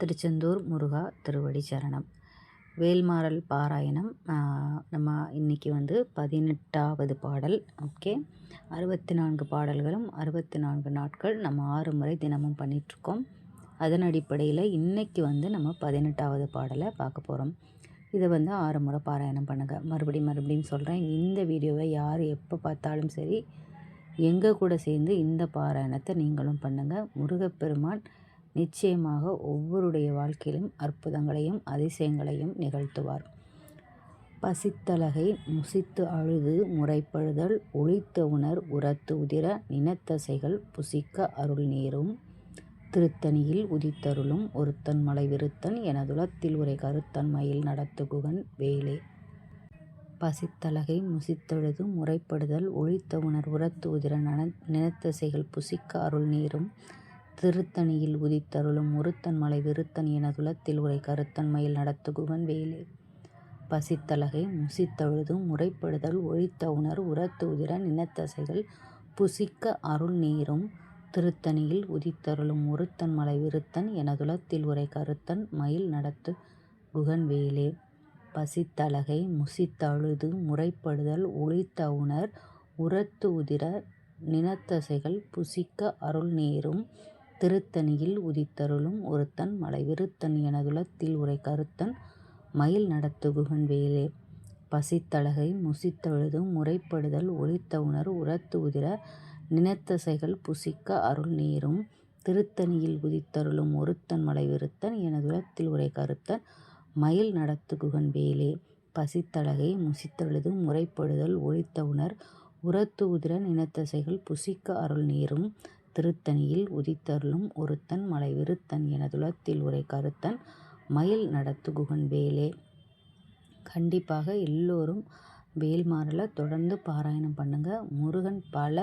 திருச்செந்தூர் முருகா திருவடி சரணம். வேல்மாறல் பாராயணம் நம்ம இன்றைக்கி வந்து பதினெட்டாவது பாடல். ஓகே. அறுபத்தி நான்கு பாடல்களும் அறுபத்தி நான்கு நாட்கள் நம்ம ஆறு முறை தினமும் பண்ணிகிட்ருக்கோம் அதன் அடிப்படையில் இன்றைக்கி வந்து நம்ம பதினெட்டாவது பாடலை பார்க்க போகிறோம் இதை வந்து ஆறு முறை பாராயணம் பண்ணுங்கள் மறுபடியும் மறுபடியும் சொல்கிறேன் இந்த வீடியோவை யார் எப்போ பார்த்தாலும் சரி எங்கள் கூட சேர்ந்து இந்த பாராயணத்தை நீங்களும் பண்ணுங்கள் முருகப்பெருமான் நிச்சயமாக ஒவ்வொருடைய வாழ்க்கையிலும் அற்புதங்களையும் அதிசயங்களையும் நிகழ்த்துவார். பசித்தலகை முசித்து அழுது முறைப்படுதல் ஒழித்த உணர் உரத்து உதிர நினத்தசைகள் புசிக்க அருள் நீரும் திருத்தணியில் உதித்தருளும் ஒருத்தன் மலை விருத்தன் எனதுலத்தில் உரை கருத்தன் மயில் நடத்துகுகன் வேலே. பசித்தலகை முசித்தெழுது முறைப்படுதல் ஒழித்த உணர் உரத்து உதிர நன நினத்தசைகள் புசிக்க அருள் நீரும் திருத்தணியில் உதித்தருளும் ஒருத்தன் மலை விருத்தன் எனதுலத்தில் உரை கருத்தன் மயில் நடத்துகுவன் வேலே. பசித்தலகை முசித்தழுதும் முறைப்படுதல் ஒழித்த உணர் உரத்து உதிர நினத்தசைகள் புசிக்க அருள் நீரும் திருத்தணியில் உதித்தருளும் ஒருத்தன் மலை விருத்தன் எனதுலத்தில் உரை கருத்தன் மயில் நடத்து குகன் வேலே. பசித்தலகை முசித்தழுது முறைப்படுதல் ஒழித்த உணர் உரத்து உதிர நினத்தசைகள் புசிக்க அருள் நீரும் திருத்தணியில் உதித்தருளும் ஒருத்தன் மலை விருத்தன் எனதுலத்தில் உரை கருத்தன் மயில் நடத்துகுகன் வேலே. பசித்தழகை முசித்தழுதும் முறைப்படுதல் ஒழித்த உணர் உரத்து உதிர நினத்தசைகள் புசிக்க அருள் நீரும். திருத்தணியில் உதித்தருளும் ஒருத்தன் மலை விருத்தன் எனதுலத்தில் உரை கருத்தன் மயில் நடத்துகுகன் வேலே. பசித்தழகை முசித்தழுதும் முறைப்படுதல் ஒழித்த உணர் உரத்து உதிர நினத்தசைகள் புசிக்க அருள் நீரும். திருத்தணியில் உதித்தருளும் ஒருத்தன் மலை விருத்தன் எனதுலத்தில் உரை கருத்தன் மயில் நடத்துகுகன் வேலே. கண்டிப்பாக எல்லோரும் வேல்மாறலை தொடர்ந்து பாராயணம் பண்ணுங்கள் முருகன் பல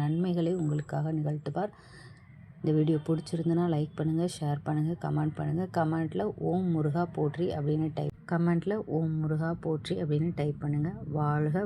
நன்மைகளை உங்களுக்காக நிகழ்த்துவார். இந்த வீடியோ பிடிச்சிருந்தனா லைக் பண்ணுங்கள் ஷேர் பண்ணுங்கள் கமெண்ட் பண்ணுங்கள் கமெண்ட்டில் ஓம் முருகா போற்றி அப்படின்னு டைப் கமெண்ட்டில் ஓம் முருகா போற்றி அப்படின்னு டைப் பண்ணுங்கள் வாழ்க